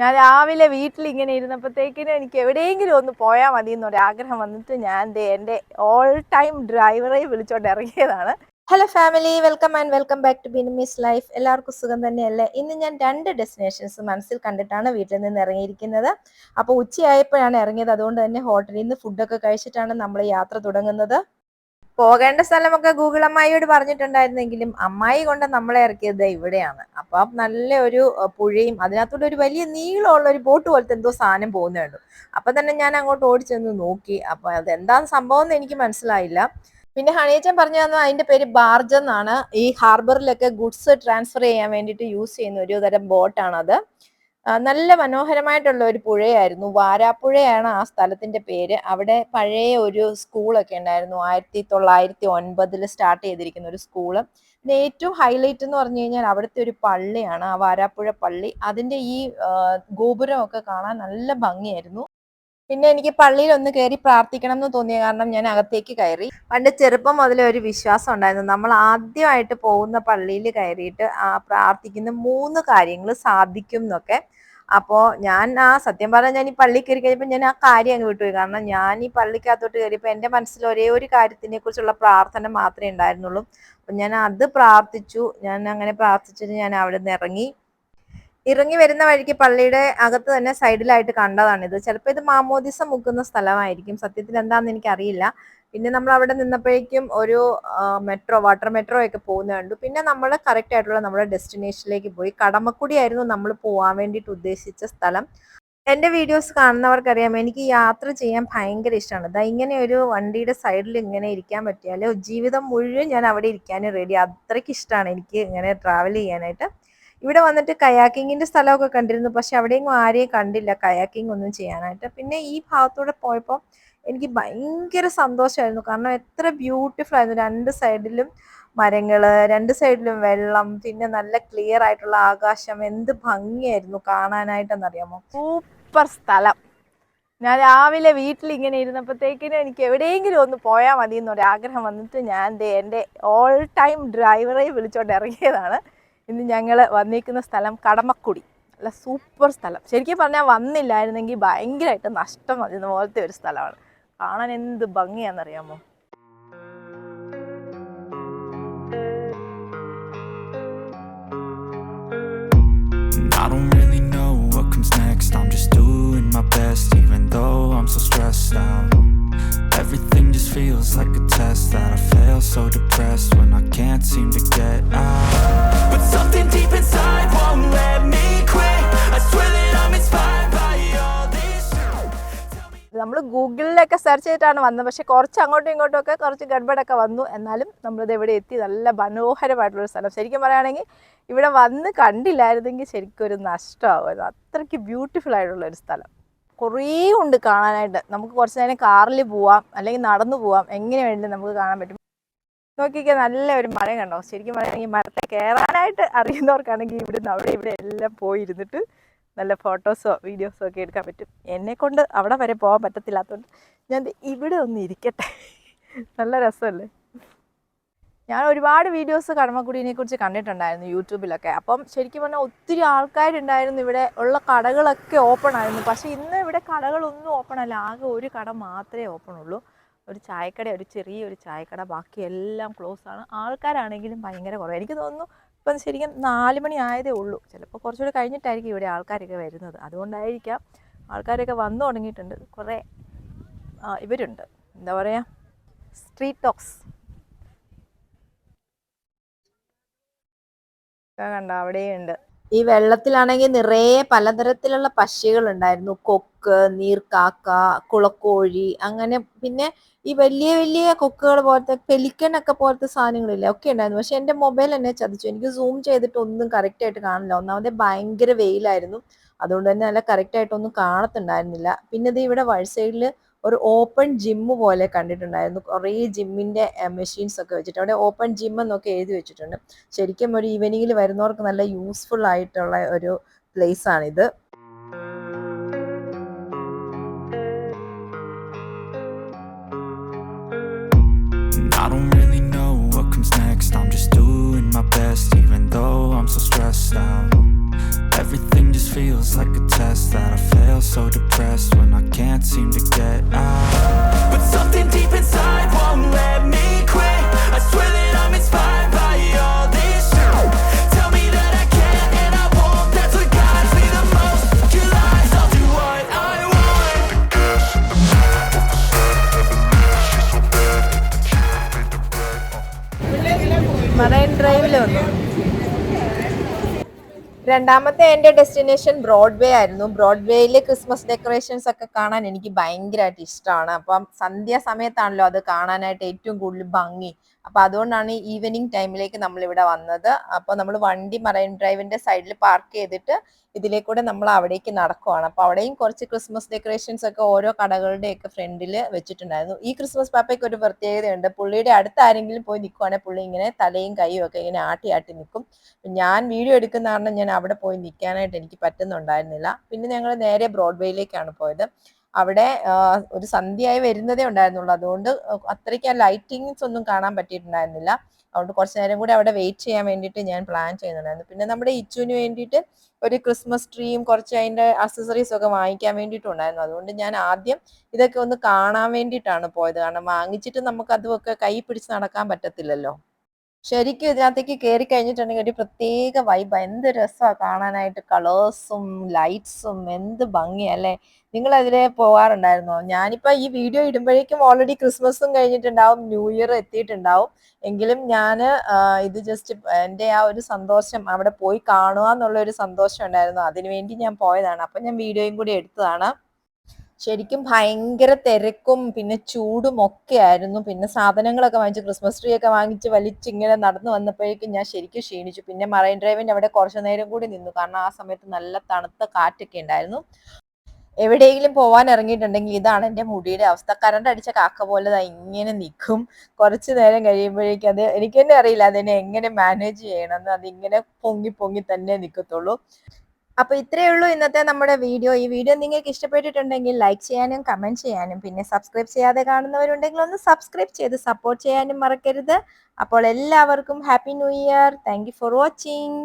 ഞാൻ രാവിലെ വീട്ടിൽ ഇങ്ങനെ ഇരുന്നപ്പോഴത്തേക്കിനും എനിക്ക് എവിടെയെങ്കിലും ഒന്ന് പോയാൽ മതി എന്നൊരു ആഗ്രഹം വന്നിട്ട് ഞാൻ എന്റെ ഓൾ ടൈം ഡ്രൈവറെ വിളിച്ചോണ്ട് ഇറങ്ങിയതാണ്. Hello family welcome and welcome back to ബിനിമിസ് life എല്ലാവർക്കും സുഖം തന്നെയല്ലേ? ഇന്ന് ഞാൻ രണ്ട് ഡെസ്റ്റിനേഷൻസ് മനസ്സിൽ കണ്ടിട്ടാണ് വീട്ടിൽ നിന്ന് ഇറങ്ങിയിരിക്കുന്നത്. അപ്പോൾ ഉച്ചയായപ്പോഴാണ് ഇറങ്ങിയത്. അതുകൊണ്ട് തന്നെ ഹോട്ടലിൽ നിന്ന് ഫുഡൊക്കെ കഴിച്ചിട്ടാണ് നമ്മൾ യാത്ര തുടങ്ങുന്നത്. പോകേണ്ട സ്ഥലമൊക്കെ ഗൂഗിൾ അമ്മായിയോട് പറഞ്ഞിട്ടുണ്ടായിരുന്നെങ്കിലും അമ്മായി കൊണ്ട് നമ്മളെ ഇറക്കിയത് ഇവിടെയാണ്. അപ്പൊ നല്ല ഒരു പുഴയും അതിനകത്തൂടെ ഒരു വലിയ നീളമുള്ള ഒരു ബോട്ട് പോലത്തെ എന്തോ സാധനം പോകുന്നുണ്ട് അപ്പൊ തന്നെ ഞാൻ അങ്ങോട്ട് ഓടിച്ചെന്ന് നോക്കി. അപ്പൊ അത് എന്താണ് സംഭവം എന്ന് എനിക്ക് മനസ്സിലായില്ല. പിന്നെ ഹണിയച്ചൻ പറഞ്ഞു തന്നു അതിന്റെ പേര് ബാർജ് എന്നാണ്. ഈ ഹാർബറിലൊക്കെ ഗുഡ്സ് ട്രാൻസ്ഫർ ചെയ്യാൻ വേണ്ടിയിട്ട് യൂസ് ചെയ്യുന്ന ഒരു തരം ബോട്ടാണത്. നല്ല മനോഹരമായിട്ടുള്ള ഒരു പുഴയായിരുന്നു. വാരാപ്പുഴയാണ് ആ സ്ഥലത്തിന്റെ പേര്. അവിടെ പഴയ ഒരു സ്കൂളൊക്കെ ഉണ്ടായിരുന്നു. ആയിരത്തി തൊള്ളായിരത്തി ഒൻപതിൽ സ്റ്റാർട്ട് ചെയ്തിരിക്കുന്ന ഒരു സ്കൂൾ. പിന്നെ ഏറ്റവും ഹൈലൈറ്റ് എന്ന് പറഞ്ഞു കഴിഞ്ഞാൽ അവിടുത്തെ ഒരു പള്ളിയാണ് ആ വാരാപ്പുഴ പള്ളി. അതിന്റെ ഈ ഗോപുരമൊക്കെ കാണാൻ നല്ല ഭംഗിയായിരുന്നു. പിന്നെ എനിക്ക് പള്ളിയിൽ ഒന്ന് കയറി പ്രാർത്ഥിക്കണം എന്ന് തോന്നിയ കാരണം ഞാൻ അകത്തേക്ക് കയറി. പണ്ട് ചെറുപ്പം മുതലേ ഒരു വിശ്വാസം ഉണ്ടായിരുന്നു. നമ്മൾ ആദ്യമായിട്ട് പോകുന്ന പള്ളിയിൽ കയറിയിട്ട് ആ പ്രാർത്ഥിക്കുന്ന മൂന്ന് കാര്യങ്ങൾ സാധിക്കും എന്നൊക്കെ. അപ്പോ ഞാൻ ആ സത്യം പറഞ്ഞാൽ ഞാൻ ഈ പള്ളി കയറി കഴിഞ്ഞപ്പോൾ ഞാൻ ആ കാര്യം അങ്ങ് വിട്ടുപോയി. കാരണം ഞാൻ ഈ പള്ളിക്കകത്തോട്ട് കയറിയപ്പോൾ എന്റെ മനസ്സിൽ ഒരേ ഒരു കാര്യത്തിനെ കുറിച്ചുള്ള പ്രാർത്ഥന മാത്രമേ ഉണ്ടായിരുന്നുള്ളൂ. അപ്പം ഞാൻ അത് പ്രാർത്ഥിച്ചു. ഞാൻ അങ്ങനെ പ്രാർത്ഥിച്ചിട്ട് ഞാൻ അവിടെ നിന്ന് ഇറങ്ങി. ഇറങ്ങി വരുന്ന വഴിക്ക് പള്ളിയുടെ അകത്ത് തന്നെ സൈഡിലായിട്ട് കണ്ടതാണിത് ചിലപ്പോൾ ഇത് മാമോദിസ മുക്കുന്ന സ്ഥലമായിരിക്കും. സത്യത്തിൽ എന്താണെന്ന് എനിക്കറിയില്ല. പിന്നെ നമ്മൾ അവിടെ നിന്നപ്പോഴേക്കും ഒരു മെട്രോ വാട്ടർ മെട്രോ ഒക്കെ പോകുന്ന കണ്ടു. പിന്നെ നമ്മൾ കറക്റ്റ് ആയിട്ടുള്ള നമ്മുടെ ഡെസ്റ്റിനേഷനിലേക്ക് പോയി. കടമക്കുടി ആയിരുന്നു നമ്മൾ പോകാൻ വേണ്ടിയിട്ട് ഉദ്ദേശിച്ച സ്ഥലം. എന്റെ വീഡിയോസ് കാണുന്നവർക്കറിയാം എനിക്ക് യാത്ര ചെയ്യാൻ ഭയങ്കര ഇഷ്ടമാണ്. ഇതാ ഇങ്ങനെ ഒരു വണ്ടിയുടെ സൈഡിൽ ഇങ്ങനെ ഇരിക്കാൻ പറ്റിയാലോ ജീവിതം മുഴുവൻ ഞാൻ അവിടെ ഇരിക്കാനും റെഡി അത്രയ്ക്ക് ഇഷ്ടമാണ് എനിക്ക് ഇങ്ങനെ ട്രാവൽ ചെയ്യാനായിട്ട്. ഇവിടെ വന്നിട്ട് കയാക്കിങ്ങിന്റെ സ്ഥലമൊക്കെ കണ്ടിരുന്നു. പക്ഷെ അവിടെയെങ്കിലും ആരെയും കണ്ടില്ല കയാക്കിംഗ് ഒന്നും ചെയ്യാനായിട്ട്. പിന്നെ ഈ ഭാഗത്തൂടെ പോയപ്പോൾ എനിക്ക് ഭയങ്കര സന്തോഷമായിരുന്നു. കാരണം എത്ര ബ്യൂട്ടിഫുൾ ആയിരുന്നു. രണ്ട് സൈഡിലും മരങ്ങൾ രണ്ട് സൈഡിലും വെള്ളം പിന്നെ നല്ല ക്ലിയർ ആയിട്ടുള്ള ആകാശം. എന്ത് ഭംഗിയായിരുന്നു കാണാനായിട്ടെന്നറിയാമോ? സൂപ്പർ സ്ഥലം. ഞാൻ രാവിലെ വീട്ടിൽ ഇങ്ങനെ ഇരുന്നപ്പോഴത്തേക്കിനും എനിക്ക് എവിടെയെങ്കിലും ഒന്ന് പോയാൽ മതി എന്നൊരു ആഗ്രഹം വന്നിട്ട് ഞാൻ എന്റെ ഓൾ ടൈം ഡ്രൈവറെ വിളിച്ചോണ്ട് ഇറങ്ങിയതാണ്. ഇന്ന് ഞങ്ങൾ വന്നിരിക്കുന്ന സ്ഥലം കടമക്കുടി നല്ല സൂപ്പർ സ്ഥലം ശരിക്കും പറഞ്ഞാൽ വന്നില്ലായിരുന്നെങ്കിൽ ഭയങ്കരമായിട്ട് നഷ്ടം വരുന്ന പോലത്തെ ഒരു സ്ഥലമാണ് കാണാൻ എന്ത് ഭംഗിയാണെന്നറിയാമോ I don't really know what comes next. I'm just doing my best, even though I'm so stressed out. Everything just feels like a test that I fail. So depressed നമ്മൾ ഗൂഗിളിലൊക്കെ സെർച്ച് ചെയ്തിട്ടാണ് വന്നത്. പക്ഷെ കുറച്ച് അങ്ങോട്ടും ഇങ്ങോട്ടും ഒക്കെ കുറച്ച് ഗഡ്ബഡൊക്കെ വന്നു. എന്നാലും നമ്മളിത് ഇവിടെ എത്തി നല്ല മനോഹരമായിട്ടുള്ളൊരു സ്ഥലം. ശരിക്കും പറയുകയാണെങ്കിൽ ഇവിടെ വന്ന് കണ്ടില്ലായിരുന്നെങ്കിൽ ശരിക്കും ഒരു നഷ്ടമാകുമായിരുന്നു അത്രയ്ക്ക് ബ്യൂട്ടിഫുൾ ആയിട്ടുള്ള ഒരു സ്ഥലം. കുറേ ഉണ്ട് കാണാനായിട്ട്. നമുക്ക് കുറച്ച് നേരം കാറിൽ പോവാം അല്ലെങ്കിൽ നടന്നു പോവാം. എങ്ങനെ വേണ്ടി നമുക്ക് കാണാൻ പറ്റും. നോക്കിക്കാൻ നല്ല ഒരു മരം കണ്ടോ? ശരിക്കും പറയുകയാണെങ്കിൽ മരത്തെ കയറാനായിട്ട് അറിയുന്നവർക്കാണെങ്കിൽ ഇവിടുന്ന് അവിടെ ഇവിടെ എല്ലാം പോയിരുന്നിട്ട് നല്ല ഫോട്ടോസോ വീഡിയോസോ ഒക്കെ എടുക്കാൻ പറ്റും. എന്നെ കൊണ്ട് അവിടെ വരെ പോകാൻ പറ്റത്തില്ലാത്തതുകൊണ്ട് ഞാൻ ഇവിടെ ഒന്ന് ഇരിക്കട്ടെ. നല്ല രസമല്ലേ? ഞാൻ ഒരുപാട് വീഡിയോസ് കടമക്കുടീനെ കുറിച്ച് കണ്ടിട്ടുണ്ടായിരുന്നു യൂട്യൂബിലൊക്കെ. അപ്പം ശരിക്കും പറഞ്ഞാൽ ഒത്തിരി ആൾക്കാരുണ്ടായിരുന്നു ഇവിടെ ഉള്ള കടകളൊക്കെ ഓപ്പൺ ആയിരുന്നു പക്ഷേ ഇന്ന് ഇവിടെ കടകളൊന്നും ഓപ്പൺ അല്ല ആകെ ഒരു കട മാത്രമേ ഓപ്പൺ ഉള്ളൂ ഒരു ചായക്കട ഒരു ചെറിയൊരു ചായക്കട. ബാക്കി എല്ലാം ക്ലോസ് ആണ് ആൾക്കാരാണെങ്കിലും ഭയങ്കര കുറവ്. എനിക്ക് തോന്നുന്നു ഇപ്പം ശരിക്കും നാല് മണി ആയതേ ഉള്ളൂ. ചിലപ്പോൾ കുറച്ചുകൂടി കഴിഞ്ഞിട്ടായിരിക്കും ഇവിടെ ആൾക്കാരൊക്കെ വരുന്നത്. അതുകൊണ്ടായിരിക്കാം ആൾക്കാരൊക്കെ വന്നു തുടങ്ങിയിട്ടുണ്ട്. കുറേ ഇവരുണ്ട്. എന്താ പറയുക സ്ട്രീറ്റ് ടോക്സ് കണ്ട അവിടെയുണ്ട്. ഈ വെള്ളത്തിലാണെങ്കിൽ നിറയെ പലതരത്തിലുള്ള പക്ഷികൾ ഉണ്ടായിരുന്നു കൊക്ക് നീർക്കാക്ക കുളക്കോഴി അങ്ങനെ പിന്നെ ഈ വലിയ വലിയ കൊക്കുകൾ പോലത്തെ പെലിക്കൻ ഒക്കെ പോലത്തെ സാധനങ്ങളില്ലേ ഒക്കെ ഉണ്ടായിരുന്നു. പക്ഷെ എന്റെ മൊബൈൽ എന്നെ ചതിച്ചു. എനിക്ക് സൂം ചെയ്തിട്ട് ഒന്നും കറക്റ്റ് ആയിട്ട് കാണില്ല. ഒന്നാമത് ഭയങ്കര വെയിലായിരുന്നു. അതുകൊണ്ട് തന്നെ നല്ല കറക്റ്റ് ആയിട്ടൊന്നും കാണത്തുണ്ടായിരുന്നില്ല. പിന്നെ ഇത് ഇവിടെ വഴി സൈഡിൽ ഒരു ഓപ്പൺ ജിമ്മ് പോലെ കണ്ടിട്ടുണ്ടായിരുന്നു കുറേ ജിമ്മിന്റെ മെഷീൻസ് ഒക്കെ വെച്ചിട്ട് അവിടെ ഓപ്പൺ ജിം എന്നൊക്കെ എഴുതി വെച്ചിട്ടുണ്ട് ശരിക്കും ഒരു ഈവനിങ്ങിൽ വരുന്നവർക്ക് നല്ല യൂസ്ഫുൾ ആയിട്ടുള്ള ഒരു പ്ലേസ് ആണിത് I don't really know what comes next. I'm just doing my best, even though I'm so stressed out. Everything just feels like a test that I fail so depressed Marine ഡ്രൈവിൽ വന്നു. രണ്ടാമത്തെ എന്റെ destination Broadway ആയിരുന്നു. ബ്രോഡ്വേയിൽ Christmas decorations ഒക്കെ കാണാൻ എനിക്ക് ഭയങ്കരമായിട്ട് ഇഷ്ടമാണ് അപ്പം സന്ധ്യ സമയത്താണല്ലോ അത് കാണാനായിട്ട് ഏറ്റവും കൂടുതൽ ഭംഗി. അപ്പൊ അതുകൊണ്ടാണ് ഈവനിങ് ടൈമിലേക്ക് നമ്മൾ ഇവിടെ വന്നത്. അപ്പോൾ നമ്മൾ വണ്ടി മറൈൻ ഡ്രൈവിന്റെ സൈഡിൽ പാർക്ക് ചെയ്തിട്ട് ഇതിലേക്കൂടെ നമ്മൾ അവിടേക്ക് നടക്കുവാണ്. അപ്പോൾ അവിടെയും കുറച്ച് ക്രിസ്മസ് ഡെക്കറേഷൻസ് ഒക്കെ ഓരോ കടകളുടെയൊക്കെ ഫ്രണ്ടിൽ വെച്ചിട്ടുണ്ടായിരുന്നു. ഈ ക്രിസ്മസ് പാപ്പയ്ക്ക് ഒരു പ്രത്യേകതയുണ്ട്. പുള്ളിയുടെ അടുത്ത് ആരെങ്കിലും പോയി നിൽക്കുവാണെങ്കിൽ പുള്ളി ഇങ്ങനെ തലയും കൈയും ഒക്കെ ഇങ്ങനെ ആട്ടി ആട്ടി നിൽക്കും ഞാൻ വീഡിയോ എടുക്കുന്ന കാരണം ഞാൻ അവിടെ പോയി നിൽക്കാനായിട്ട് എനിക്ക് പറ്റുന്നുണ്ടായിരുന്നില്ല. പിന്നെ ഞങ്ങൾ നേരെ ബ്രോഡ്വേയിലേക്കാണ് പോയത്. അവിടെ ഒരു സന്ധ്യയായി വരുന്നതേ ഉണ്ടായിരുന്നുള്ളൂ. അതുകൊണ്ട് അത്രയ്ക്ക് ആ ലൈറ്റിങ്സ് ഒന്നും കാണാൻ പറ്റിയിട്ടുണ്ടായിരുന്നില്ല. അതുകൊണ്ട് കുറച്ച് നേരം കൂടി അവിടെ വെയിറ്റ് ചെയ്യാൻ വേണ്ടിയിട്ട് ഞാൻ പ്ലാൻ ചെയ്യുന്നുണ്ടായിരുന്നു പിന്നെ നമ്മുടെ ഇച്ചുവിന് വേണ്ടിയിട്ട് ഒരു ക്രിസ്മസ് ട്രീയും കുറച്ച് അതിന്റെ അക്സസറീസ് ഒക്കെ വാങ്ങിക്കാൻ വേണ്ടിയിട്ടുണ്ടായിരുന്നു അതുകൊണ്ട് ഞാൻ ആദ്യം ഇതൊക്കെ ഒന്ന് കാണാൻ വേണ്ടിയിട്ടാണ് പോയത്. കാരണം വാങ്ങിച്ചിട്ട് നമുക്ക് അതുമൊക്കെ കൈ പിടിച്ച് നടക്കാൻ പറ്റത്തില്ലല്ലോ. ശരിക്കും ഇതിനകത്തേക്ക് കയറി കഴിഞ്ഞിട്ടുണ്ടെങ്കിൽ ഒരു പ്രത്യേക വൈബ് എന്ത് രസമാണ് കാണാനായിട്ട്. കളേഴ്സും ലൈറ്റ്സും എന്ത് ഭംഗിയല്ലേ നിങ്ങൾ അതിലെ പോകാറുണ്ടായിരുന്നോ ഞാനിപ്പോ ഈ വീഡിയോ ഇടുമ്പോഴേക്കും ഓൾറെഡി ക്രിസ്മസും കഴിഞ്ഞിട്ടുണ്ടാവും ന്യൂ ഇയർ എത്തിയിട്ടുണ്ടാവും. എങ്കിലും ഞാൻ ഇത് ജസ്റ്റ് എന്റെ ആ ഒരു സന്തോഷം അവിടെ പോയി കാണുക എന്നുള്ള ഒരു സന്തോഷം ഉണ്ടായിരുന്നു. അതിനുവേണ്ടി ഞാൻ പോയതാണ്. അപ്പൊ ഞാൻ വീഡിയോയും കൂടി എടുത്തതാണ്. ശരിക്കും ഭയങ്കര തിരക്കും പിന്നെ ചൂടും ഒക്കെ ആയിരുന്നു പിന്നെ സാധനങ്ങളൊക്കെ വാങ്ങിച്ച് ക്രിസ്മസ് ട്രീ ഒക്കെ വാങ്ങിച്ച് വലിച്ച് ഇങ്ങനെ നടന്നു വന്നപ്പോഴേക്കും ഞാൻ ശരിക്കും ക്ഷീണിച്ചു. പിന്നെ മറൈൻ ഡ്രൈവിന്റെ അവിടെ കുറച്ച് നേരം കൂടി നിന്നു. കാരണം ആ സമയത്ത് നല്ല തണുത്ത കാറ്റൊക്കെ ഉണ്ടായിരുന്നു. എവിടെയെങ്കിലും പോവാൻ ഇറങ്ങിയിട്ടുണ്ടെങ്കിൽ ഇതാണ് എന്റെ മുടിയുടെ അവസ്ഥ. കറണ്ട് അടിച്ച കാക്ക പോലെ ദാ ഇങ്ങനെ നിൽക്കും കുറച്ച് നേരം കഴിയുമ്പോഴേക്കും അത് എനിക്ക് തന്നെ അറിയില്ല. അതിനെ എങ്ങനെ മാനേജ് ചെയ്യണമെന്ന്. അതിങ്ങനെ പൊങ്ങി പൊങ്ങി തന്നെ നിൽക്കത്തുള്ളൂ അപ്പൊ ഇത്രയേ ഉള്ളൂ ഇന്നത്തെ നമ്മുടെ വീഡിയോ. ഈ വീഡിയോ നിങ്ങൾക്ക് ഇഷ്ടപ്പെട്ടിട്ടുണ്ടെങ്കിൽ ലൈക്ക് ചെയ്യാനും കമന്റ് ചെയ്യാനും പിന്നെ സബ്സ്ക്രൈബ് ചെയ്യാതെ കാണുന്നവരുണ്ടെങ്കിൽ ഒന്ന് സബ്സ്ക്രൈബ് ചെയ്ത് സപ്പോർട്ട് ചെയ്യാനും മറക്കരുത്. അപ്പോൾ എല്ലാവർക്കും happy new year thank for watching